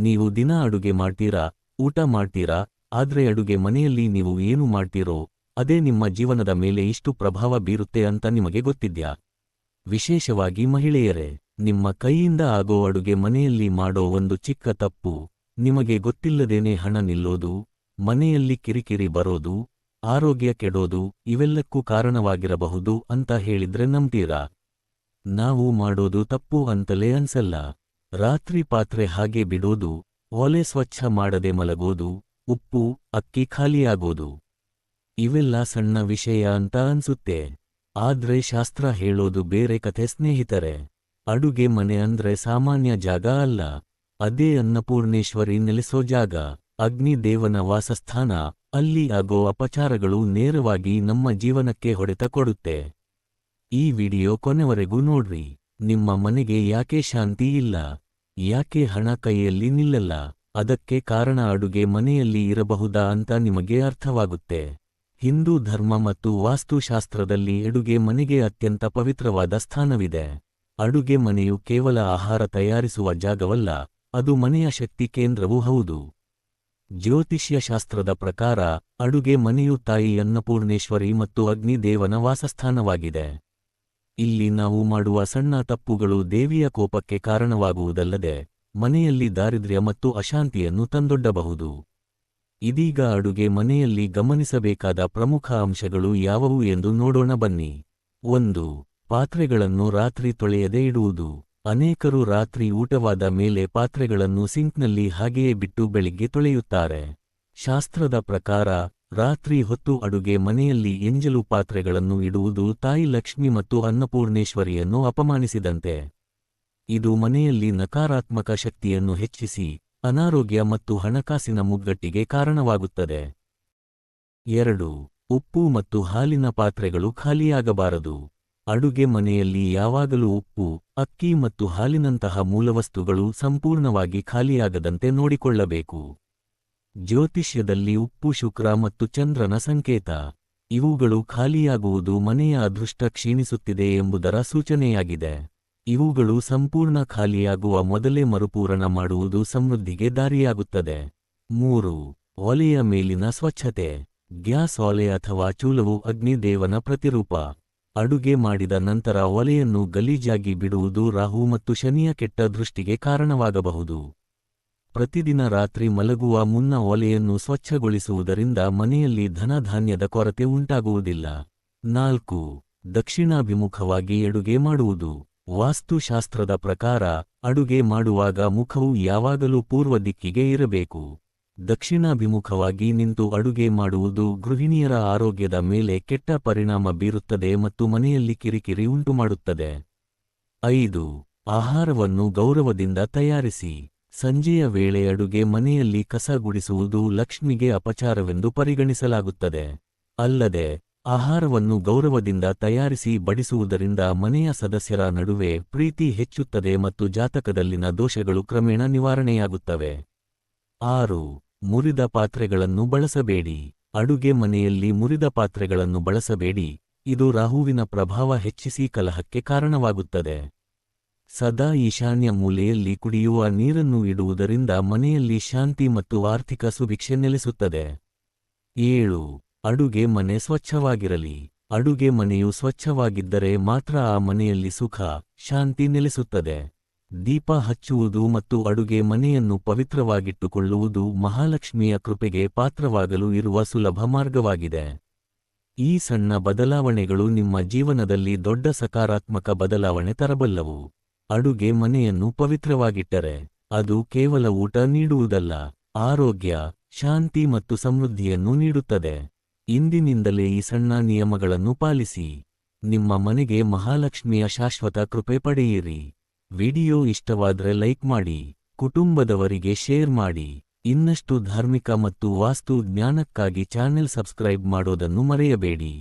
ನೀವು ದಿನ ಅಡುಗೆ ಮಾಡ್ತೀರಾ, ಊಟ ಮಾಡ್ತೀರಾ, ಆದ್ರೆ ಅಡುಗೆ ಮನೆಯಲ್ಲಿ ನೀವು ಏನು ಮಾಡ್ತೀರೋ, ಅದೇ ನಿಮ್ಮ ಜೀವನದ ಮೇಲೆ ಇಷ್ಟು ಪ್ರಭಾವ ಬೀರುತ್ತೆ ಅಂತ ನಿಮಗೆ ಗೊತ್ತಿದ್ಯಾ? ವಿಶೇಷವಾಗಿ ಮಹಿಳೆಯರೇ, ನಿಮ್ಮ ಕೈಯಿಂದ ಆಗೋ ಅಡುಗೆ ಮನೆಯಲ್ಲಿ ಮಾಡೋ ಒಂದು ಚಿಕ್ಕ ತಪ್ಪು, ನಿಮಗೆ ಗೊತ್ತಿಲ್ಲದೇನೆ ಹಣ ನಿಲ್ಲೋದು, ಮನೆಯಲ್ಲಿ ಕಿರಿಕಿರಿ ಬರೋದು, ಆರೋಗ್ಯ ಕೆಡೋದು, ಇವೆಲ್ಲಕ್ಕೂ ಕಾರಣವಾಗಿರಬಹುದು ಅಂತ ಹೇಳಿದ್ರೆ ನಂಬ್ತೀರಾ? ನಾವು ಮಾಡೋದು ತಪ್ಪು ಅಂತಲೇ ಅನ್ಸಲ್ಲ. ರಾತ್ರಿ ಪಾತ್ರೆ ಹಾಗೆ ಬಿಡೋದು, ಒಲೆ ಸ್ವಚ್ಛ ಮಾಡದೆ ಮಲಗೋದು, ಉಪ್ಪು, ಅಕ್ಕಿ ಖಾಲಿಯಾಗೋದು. ಇವೆಲ್ಲ ಸಣ್ಣ ವಿಷಯ ಅಂತ ಅನ್ಸುತ್ತೆ. ಆದ್ರೆ ಶಾಸ್ತ್ರ ಹೇಳೋದು ಬೇರೆ ಕಥೆ ಸ್ನೇಹಿತರೆ. ಅಡುಗೆ ಮನೆ ಅಂದ್ರೆ ಸಾಮಾನ್ಯ ಜಾಗ ಅಲ್ಲ. ಅದೇ ಅನ್ನಪೂರ್ಣೇಶ್ವರಿ ನೆಲೆಸೋ ಜಾಗ. ಅಗ್ನಿ ದೇವನ ವಾಸಸ್ಥಾನ. ಅಲ್ಲಿ ಆಗೋ ಅಪಚಾರಗಳು ನೇರವಾಗಿ ನಮ್ಮ ಜೀವನಕ್ಕೆ ಹೊಡೆತ ಕೊಡುತ್ತೆ. ಈ ವಿಡಿಯೋ ಕೊನೆವರೆಗೂ ನೋಡ್ರಿ. ನಿಮ್ಮ ಮನೆಗೆ ಯಾಕೆ ಶಾಂತಿ ಇಲ್ಲ? ಯಾಕೆ ಹಣ ಕೈಯಲ್ಲಿ ನಿಲ್ಲಲ್ಲ? ಅದಕ್ಕೆ ಕಾರಣ ಅಡುಗೆ ಮನೆಯಲ್ಲಿ ಇರಬಹುದಾ ಅಂತ ನಿಮಗೆ ಅರ್ಥವಾಗುತ್ತೆ. ಹಿಂದೂ ಧರ್ಮ ಮತ್ತು ವಾಸ್ತುಶಾಸ್ತ್ರದಲ್ಲಿ ಅಡುಗೆ ಮನೆಗೆ ಅತ್ಯಂತ ಪವಿತ್ರವಾದ ಸ್ಥಾನವಿದೆ. ಅಡುಗೆ ಮನೆಯು ಕೇವಲ ಆಹಾರ ತಯಾರಿಸುವ ಜಾಗವಲ್ಲ, ಅದು ಮನೆಯ ಶಕ್ತಿ ಕೇಂದ್ರವೂ ಹೌದು. ಜ್ಯೋತಿಷ್ಯ ಶಾಸ್ತ್ರದ ಪ್ರಕಾರ, ಅಡುಗೆ ಮನೆಯು ತಾಯಿ ಅನ್ನಪೂರ್ಣೇಶ್ವರಿ ಮತ್ತು ಅಗ್ನಿದೇವನ ವಾಸಸ್ಥಾನವಾಗಿದೆ. ಇಲ್ಲಿ ನಾವು ಮಾಡುವ ಸಣ್ಣ ತಪ್ಪುಗಳು ದೇವಿಯ ಕೋಪಕ್ಕೆ ಕಾರಣವಾಗುವುದಲ್ಲದೆ, ಮನೆಯಲ್ಲಿ ದಾರಿದ್ರ್ಯ ಮತ್ತು ಅಶಾಂತಿಯನ್ನು ತಂದೊಡ್ಡಬಹುದು. ಇದೀಗ ಅಡುಗೆ ಮನೆಯಲ್ಲಿ ಗಮನಿಸಬೇಕಾದ ಪ್ರಮುಖ ಅಂಶಗಳು ಯಾವುವು ಎಂದು ನೋಡೋಣ ಬನ್ನಿ. ಒಂದು, ಪಾತ್ರೆಗಳನ್ನು ರಾತ್ರಿ ತೊಳೆಯದೇ ಇಡುವುದು. ಅನೇಕರು ರಾತ್ರಿ ಊಟವಾದ ಮೇಲೆ ಪಾತ್ರೆಗಳನ್ನು ಸಿಂಕ್ನಲ್ಲಿ ಹಾಗೆಯೇ ಬಿಟ್ಟು ಬೆಳಿಗ್ಗೆ ತೊಳೆಯುತ್ತಾರೆ. ಶಾಸ್ತ್ರದ ಪ್ರಕಾರ ರಾತ್ರಿ ಹೊತ್ತು ಅಡುಗೆ ಮನೆಯಲ್ಲಿ ಎಂಜಲು ಪಾತ್ರೆಗಳನ್ನು ಇಡುವುದು ತಾಯಿ ಲಕ್ಷ್ಮಿ ಮತ್ತು ಅನ್ನಪೂರ್ಣೇಶ್ವರಿಯನ್ನು ಅಪಮಾನಿಸಿದಂತೆ. ಇದು ಮನೆಯಲ್ಲಿ ನಕಾರಾತ್ಮಕ ಶಕ್ತಿಯನ್ನು ಹೆಚ್ಚಿಸಿ, ಅನಾರೋಗ್ಯ ಮತ್ತು ಹಣಕಾಸಿನ ಮುಗ್ಗಟ್ಟಿಗೆ ಕಾರಣವಾಗುತ್ತದೆ. ಎರಡು, ಉಪ್ಪು ಮತ್ತು ಹಾಲಿನ ಪಾತ್ರೆಗಳು ಖಾಲಿಯಾಗಬಾರದು. ಅಡುಗೆ ಮನೆಯಲ್ಲಿ ಯಾವಾಗಲೂ ಉಪ್ಪು, ಅಕ್ಕಿ ಮತ್ತು ಹಾಲಿನಂತಹ ಮೂಲವಸ್ತುಗಳು ಸಂಪೂರ್ಣವಾಗಿ ಖಾಲಿಯಾಗದಂತೆ ನೋಡಿಕೊಳ್ಳಬೇಕು. ಜ್ಯೋತಿಷ್ಯದಲ್ಲಿ ಉಪ್ಪು, ಶುಕ್ರ ಮತ್ತು ಚಂದ್ರನ ಸಂಕೇತ. ಇವುಗಳು ಖಾಲಿಯಾಗುವುದು ಮನೆಯ ಅದೃಷ್ಟ ಕ್ಷೀಣಿಸುತ್ತಿದೆ ಎಂಬುದರ ಸೂಚನೆಯಾಗಿದೆ. ಇವುಗಳು ಸಂಪೂರ್ಣ ಖಾಲಿಯಾಗುವ ಮೊದಲೇ ಮರುಪೂರಣ ಮಾಡುವುದು ಸಮೃದ್ಧಿಗೆ ದಾರಿಯಾಗುತ್ತದೆ. ಮೂರು, ಒಲೆಯ ಮೇಲಿನ ಸ್ವಚ್ಛತೆ. ಗ್ಯಾಸ್ ಒಲೆ ಅಥವಾ ಚೂಲವು ಅಗ್ನಿದೇವನ ಪ್ರತಿರೂಪ. ಅಡುಗೆ ಮಾಡಿದ ನಂತರ ಒಲೆಯನ್ನು ಗಲೀಜಾಗಿ ಬಿಡುವುದು ರಾಹು ಮತ್ತು ಶನಿಯ ಕೆಟ್ಟ ದೃಷ್ಟಿಗೆ ಕಾರಣವಾಗಬಹುದು. ಪ್ರತಿದಿನ ರಾತ್ರಿ ಮಲಗುವ ಮುನ್ನ ಒಲೆಯನ್ನು ಸ್ವಚ್ಛಗೊಳಿಸುವುದರಿಂದ ಮನೆಯಲ್ಲಿ ಧನಧಾನ್ಯದ ಕೊರತೆ ಉಂಟಾಗುವುದಿಲ್ಲ. ನಾಲ್ಕು, ದಕ್ಷಿಣಾಭಿಮುಖವಾಗಿ ಅಡುಗೆ ಮಾಡುವುದು. ವಾಸ್ತುಶಾಸ್ತ್ರದ ಪ್ರಕಾರ, ಅಡುಗೆ ಮಾಡುವಾಗ ಮುಖವು ಯಾವಾಗಲೂ ಪೂರ್ವ ದಿಕ್ಕಿಗೆ ಇರಬೇಕು. ದಕ್ಷಿಣಾಭಿಮುಖವಾಗಿ ನಿಂತು ಅಡುಗೆ ಮಾಡುವುದು ಗೃಹಿಣಿಯರ ಆರೋಗ್ಯದ ಮೇಲೆ ಕೆಟ್ಟ ಪರಿಣಾಮ ಬೀರುತ್ತದೆ ಮತ್ತು ಮನೆಯಲ್ಲಿ ಕಿರಿಕಿರಿ ಉಂಟುಮಾಡುತ್ತದೆ. ಐದು, ಆಹಾರವನ್ನು ಗೌರವದಿಂದ ತಯಾರಿಸಿ. ಸಂಜೆಯ ವೇಳೆ ಅಡುಗೆ ಮನೆಯಲ್ಲಿ ಕಸ ಗುಡಿಸುವುದು ಲಕ್ಷ್ಮಿಗೆ ಅಪಚಾರವೆಂದು ಪರಿಗಣಿಸಲಾಗುತ್ತದೆ. ಅಲ್ಲದೆ, ಆಹಾರವನ್ನು ಗೌರವದಿಂದ ತಯಾರಿಸಿ ಬಡಿಸುವುದರಿಂದ ಮನೆಯ ಸದಸ್ಯರ ನಡುವೆ ಪ್ರೀತಿ ಹೆಚ್ಚುತ್ತದೆ ಮತ್ತು ಜಾತಕದಲ್ಲಿನ ದೋಷಗಳು ಕ್ರಮೇಣ ನಿವಾರಣೆಯಾಗುತ್ತವೆ. ಆರು, ಮುರಿದ ಪಾತ್ರೆಗಳನ್ನು ಬಳಸಬೇಡಿ. ಅಡುಗೆ ಮನೆಯಲ್ಲಿ ಮುರಿದ ಪಾತ್ರೆಗಳನ್ನು ಬಳಸಬೇಡಿ. ಇದು ರಾಹುವಿನ ಪ್ರಭಾವ ಹೆಚ್ಚಿಸಿ ಕಲಹಕ್ಕೆ ಕಾರಣವಾಗುತ್ತದೆ. ಸದಾ ಈಶಾನ್ಯ ಮೂಲೆಯಲ್ಲಿ ಕುಡಿಯುವ ನೀರನ್ನು ಇಡುವುದರಿಂದ ಮನೆಯಲ್ಲಿ ಶಾಂತಿ ಮತ್ತು ಆರ್ಥಿಕ ಸುಭಿಕ್ಷೆ ನೆಲೆಸುತ್ತದೆ. ಏಳು. ಅಡುಗೆ ಮನೆ ಸ್ವಚ್ಛವಾಗಿರಲಿ. ಅಡುಗೆ ಮನೆಯು ಸ್ವಚ್ಛವಾಗಿದ್ದರೆ ಮಾತ್ರ ಆ ಮನೆಯಲ್ಲಿ ಸುಖ, ಶಾಂತಿ ನೆಲೆಸುತ್ತದೆ. ದೀಪ ಹಚ್ಚುವುದು ಮತ್ತು ಅಡುಗೆ ಮನೆಯನ್ನು ಪವಿತ್ರವಾಗಿಟ್ಟುಕೊಳ್ಳುವುದು ಮಹಾಲಕ್ಷ್ಮಿಯ ಕೃಪೆಗೆ ಪಾತ್ರವಾಗಲು ಇರುವ ಸುಲಭ ಮಾರ್ಗವಾಗಿದೆ. ಈ ಸಣ್ಣ ಬದಲಾವಣೆಗಳು ನಿಮ್ಮ ಜೀವನದಲ್ಲಿ ದೊಡ್ಡ ಸಕಾರಾತ್ಮಕ ಬದಲಾವಣೆ ತರಬಲ್ಲವು. ಅಡುಗೆ ಮನೆಯನ್ನು ಪವಿತ್ರವಾಗಿಟ್ಟರೆ, ಅದು ಕೇವಲ ಊಟ ನೀಡುವುದಲ್ಲ, ಆರೋಗ್ಯ, ಶಾಂತಿ ಮತ್ತು ಸಮೃದ್ಧಿಯನ್ನು ನೀಡುತ್ತದೆ. ಇಂದಿನಿಂದಲೇ ಈ ಸಣ್ಣ ನಿಯಮಗಳನ್ನು ಪಾಲಿಸಿ. ನಿಮ್ಮ ಮನೆಗೆ ಮಹಾಲಕ್ಷ್ಮಿಯ ಶಾಶ್ವತ ಕೃಪೆ ಪಡೆಯಿರಿ. ವಿಡಿಯೋ ಇಷ್ಟವಾದ್ರೆ ಲೈಕ್ ಮಾಡಿ, ಕುಟುಂಬದವರಿಗೆ ಶೇರ್ ಮಾಡಿ. ಇನ್ನಷ್ಟು ಧಾರ್ಮಿಕ ಮತ್ತು ವಾಸ್ತು ಜ್ಞಾನಕ್ಕಾಗಿ ಚಾನೆಲ್ ಸಬ್ಸ್ಕ್ರೈಬ್ ಮಾಡೋದನ್ನು ಮರೆಯಬೇಡಿ.